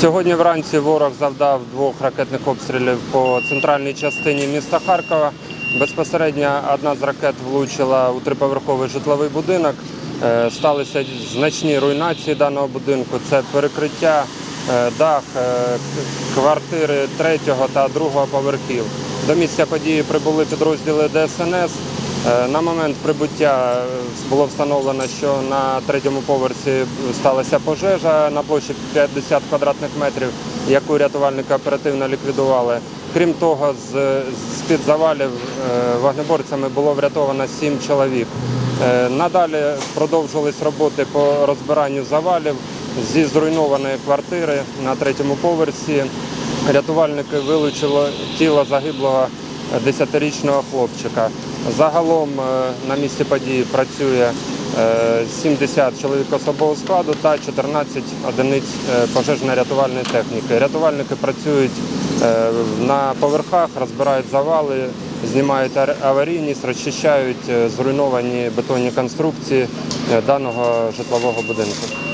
Сьогодні вранці ворог завдав двох ракетних обстрілів по центральній частині міста Харкова. Безпосередньо одна з ракет влучила у триповерховий житловий будинок. Е, Сталися значні руйнації даного будинку. Це перекриття, е, дах, е, квартири третього та другого поверхів. До місця події прибули підрозділи ДСНС. Е, На момент прибуття е, було встановлено, що на третьому поверсі сталася пожежа на площі 50 квадратних метрів, яку рятувальники оперативно ліквідували. Крім того, з-під завалів е, вогнеборцями було врятовано 7 чоловік. Надалі продовжились роботи по розбиранню завалів зі зруйнованої квартири на третьому поверсі. Рятувальники вилучили тіло загиблого 10-річного хлопчика. Загалом е, на місці події працює е, 70 чоловік особового складу та 14 одиниць е, пожежно-рятувальної техніки. Рятувальники працюють е, на поверхах, розбирають завали, знімають аварійність, розчищають е, зруйновані бетонні конструкції е, даного житлового будинку.